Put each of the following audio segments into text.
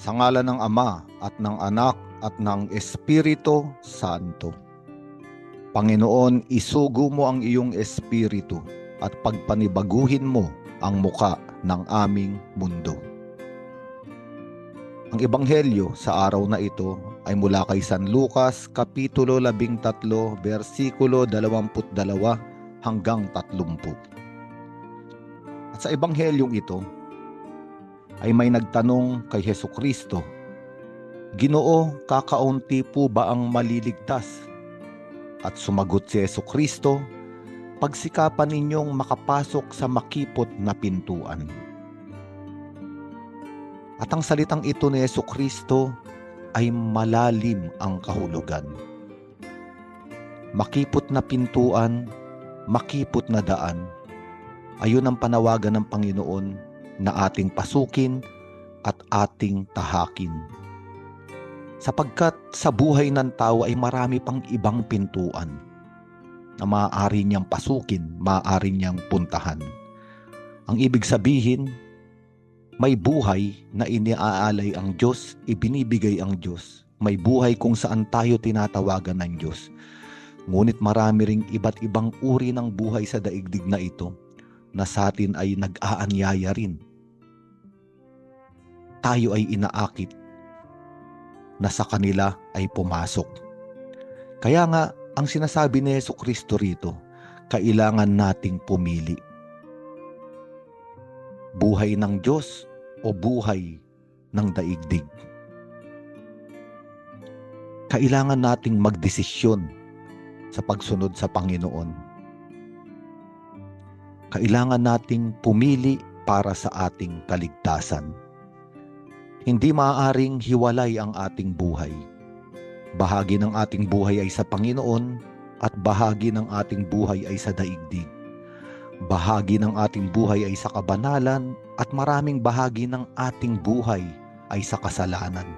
Sa ngala ng Ama at ng Anak at ng Espiritu Santo. Panginoon, isugo mo ang iyong espiritu at pagpanibaguhin mo ang muka ng aming mundo. Ang ebanghelyo sa araw na ito ay mula kay San Lucas kapitulo 13 bersikulo 22 hanggang 30. At sa ebanghelyong ito ay may nagtanong kay Heso Kristo, Ginoo, kakaunti po ba ang maliligtas? At sumagot si Yeso Kristo, pagsikapan ninyong makapasok sa makipot na pintuan. At ang salitang ito ni Yeso Kristo ay malalim ang kahulugan. Makipot na pintuan, makipot na daan. Ayun ang panawagan ng Panginoon na ating pasukin at ating tahakin sapagkat sa buhay ng tao ay marami pang ibang pintuan na maaari niyang pasukin, maaari niyang puntahan. Ang ibig sabihin, may buhay na iniaalay ang Diyos, ibinibigay ang Diyos. May buhay kung saan tayo tinatawagan ng Diyos. Ngunit marami ring iba't ibang uri ng buhay sa daigdig na ito na sa atin ay nag-aanyaya rin. Tayo ay inaakit na sa kanila ay pumasok. Kaya nga, ang sinasabi ni Yesu Kristo rito, kailangan nating pumili. Buhay ng Diyos o buhay ng daigdig. Kailangan nating magdesisyon sa pagsunod sa Panginoon. Kailangan nating pumili para sa ating kaligtasan. Hindi maaaring hiwalay ang ating buhay. Bahagi ng ating buhay ay sa Panginoon at bahagi ng ating buhay ay sa daigdig. Bahagi ng ating buhay ay sa kabanalan at maraming bahagi ng ating buhay ay sa kasalanan.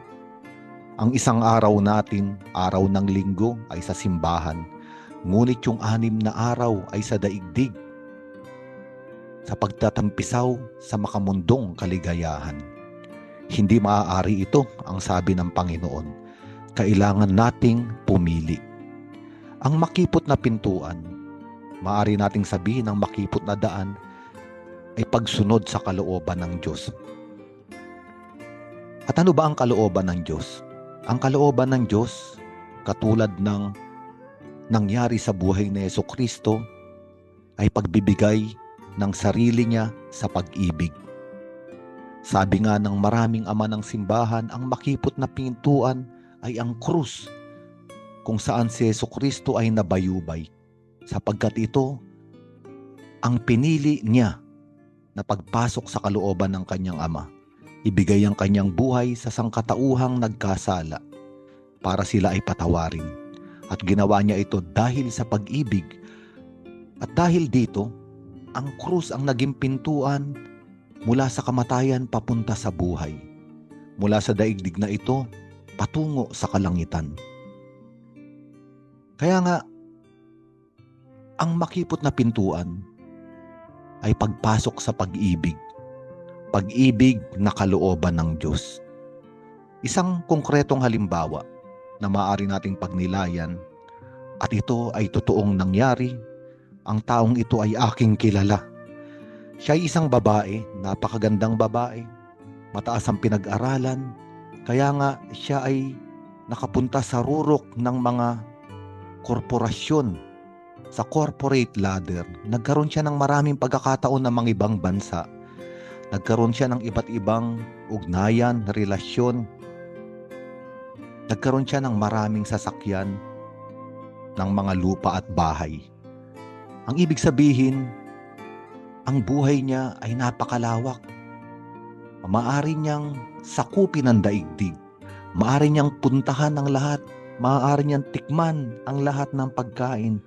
Ang isang araw natin, araw ng linggo, ay sa simbahan. Ngunit yung anim na araw ay sa daigdig. Sa pagtatampisaw sa makamundong kaligayahan. Hindi maaari ito ang sabi ng Panginoon. Kailangan nating pumili. Ang makipot na pintuan, maaari nating sabihin ang makipot na daan ay pagsunod sa kalooban ng Diyos. At ano ba ang kalooban ng Diyos? Ang kalooban ng Diyos, katulad ng nangyari sa buhay ni Yeso Kristo, ay pagbibigay ng sarili niya sa pag-ibig. Sabi nga ng maraming ama ng simbahan, ang makipot na pintuan ay ang krus kung saan si Yeso Kristo ay nabayubay sapagkat ito ang pinili niya na pagpasok sa kalooban ng kanyang ama. Ibigay ang kanyang buhay sa sangkatauhang nagkasala para sila ay patawarin. At ginawa niya ito dahil sa pag-ibig. At dahil dito, ang krus ang naging pintuan mula sa kamatayan papunta sa buhay. Mula sa daigdig na ito, patungo sa kalangitan. Kaya nga, ang makipot na pintuan ay pagpasok sa pag-ibig. Pag-ibig na kalooban ng Diyos. Isang konkretong halimbawa na maaari nating pagnilayan at ito ay totoong nangyari, ang taong ito ay aking kilala siya ay isang babae, napakagandang babae. Mataas ang pinag-aralan. Kaya nga siya ay nakapunta sa rurok ng mga korporasyon sa corporate ladder. Nagkaroon siya ng maraming pagkakataon ng mga ibang bansa. Nagkaroon siya ng iba't ibang ugnayan, relasyon. Nagkaroon siya ng maraming sasakyan ng mga lupa at bahay. Ang ibig sabihin, ang buhay niya ay napakalawak. Maaari niyang sakupin ang daigdig. Maaari niyang puntahan ang lahat. Maaari niyang tikman ang lahat ng pagkain.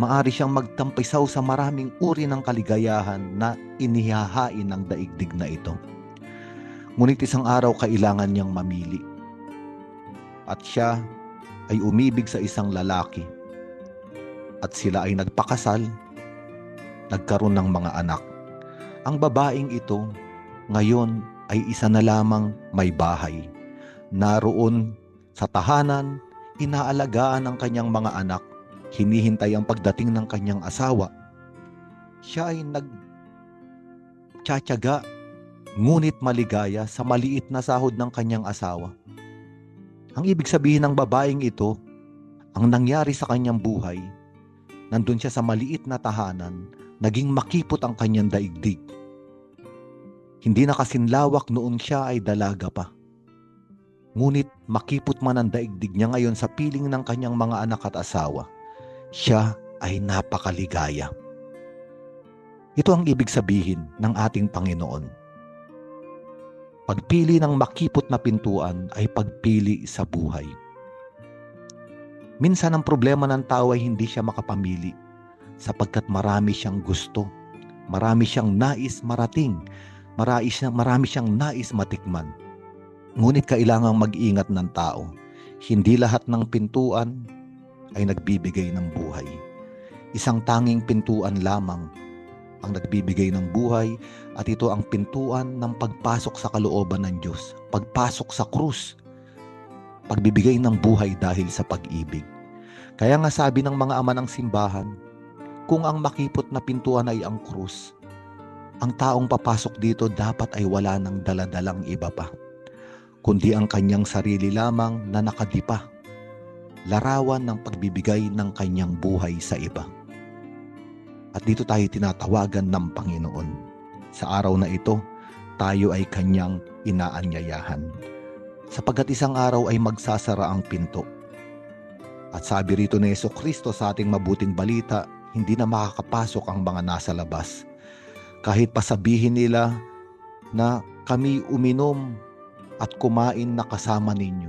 Maaari siyang magtampisaw sa maraming uri ng kaligayahan na inihahain ng daigdig na ito. Ngunit isang araw kailangan niyang mamili. At siya ay umibig sa isang lalaki. At sila ay nagpakasal nagkaroon ng mga anak. Ang babaeng ito ngayon ay isa na lamang may bahay. Naroon sa tahanan, inaalagaan ng kanyang mga anak, hinihintay ang pagdating ng kanyang asawa. Siya ay nag tiyatyaga, ngunit maligaya sa maliit na sahod ng kanyang asawa. Ang ibig sabihin ng babaeng ito, ang nangyari sa kanyang buhay, nandun siya sa maliit na tahanan, naging makipot ang kanyang daigdig. Hindi na kasinlawak noon siya ay dalaga pa. Ngunit makipot man ang daigdig niya ngayon sa piling ng kanyang mga anak at asawa. Siya ay napakaligaya. Ito ang ibig sabihin ng ating Panginoon. Pagpili ng makipot na pintuan ay pagpili sa buhay. Minsan ang problema ng tao ay hindi siya makapamili sapagkat marami siyang gusto, marami siyang nais marating, marami siyang, marami siyang nais matikman. Ngunit kailangang mag-ingat ng tao. Hindi lahat ng pintuan ay nagbibigay ng buhay. Isang tanging pintuan lamang ang nagbibigay ng buhay at ito ang pintuan ng pagpasok sa kalooban ng Diyos, pagpasok sa krus, pagbibigay ng buhay dahil sa pag-ibig. Kaya nga sabi ng mga ama ng simbahan, kung ang makipot na pintuan ay ang krus, ang taong papasok dito dapat ay wala ng daladalang iba pa, kundi ang kanyang sarili lamang na nakadipa, larawan ng pagbibigay ng kanyang buhay sa iba. At dito tayo tinatawagan ng Panginoon. Sa araw na ito, tayo ay kanyang inaanyayahan. Sapagat isang araw ay magsasara ang pinto. At sabi rito ni Yeso Kristo sa ating mabuting balita, hindi na makakapasok ang mga nasa labas. Kahit pasabihin nila na kami uminom at kumain na kasama ninyo.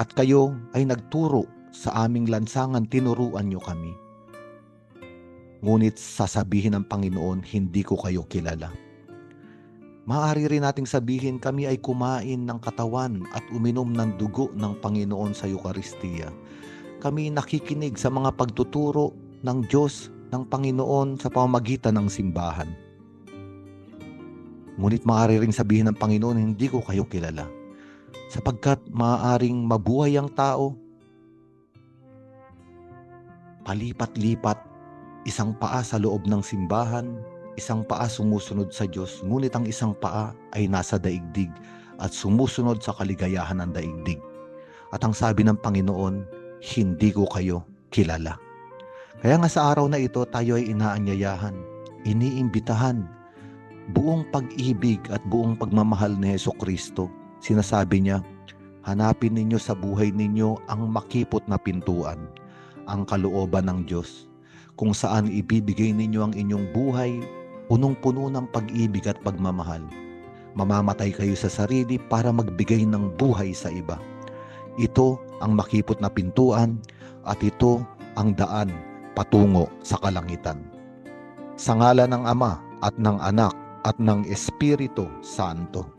At kayo ay nagturo sa aming lansangan, tinuruan nyo kami ngunit sasabihin ng Panginoon, hindi ko kayo kilala. Maaari rin nating sabihin kami ay kumain ng katawan at uminom ng dugo ng Panginoon sa Eukaristiya. Kami nakikinig sa mga pagtuturo ng Diyos ng Panginoon sa pamamagitan ng simbahan. Ngunit maaari rin sabihin ng Panginoon, hindi ko kayo kilala. Sapagkat maaaring mabuhay ang tao, palipat-lipat isang paa sa loob ng simbahan, isang paa sumusunod sa Diyos, ngunit ang isang paa ay nasa daigdig at sumusunod sa kaligayahan ng daigdig. At ang sabi ng Panginoon, hindi ko kayo kilala. Kaya nga sa araw na ito, tayo ay inaanyayahan, iniimbitahan, buong pag-ibig at buong pagmamahal ni Heso Kristo. Sinasabi niya, hanapin ninyo sa buhay ninyo ang makipot na pintuan, ang kalooban ng Diyos kung saan ibibigay ninyo ang inyong buhay, punong-puno ng pag-ibig at pagmamahal. Mamamatay kayo sa sarili para magbigay ng buhay sa iba. Ito ang makipot na pintuan at ito ang daan patungo sa kalangitan. Sa ngala ng Ama at ng Anak at ng Espiritu Santo.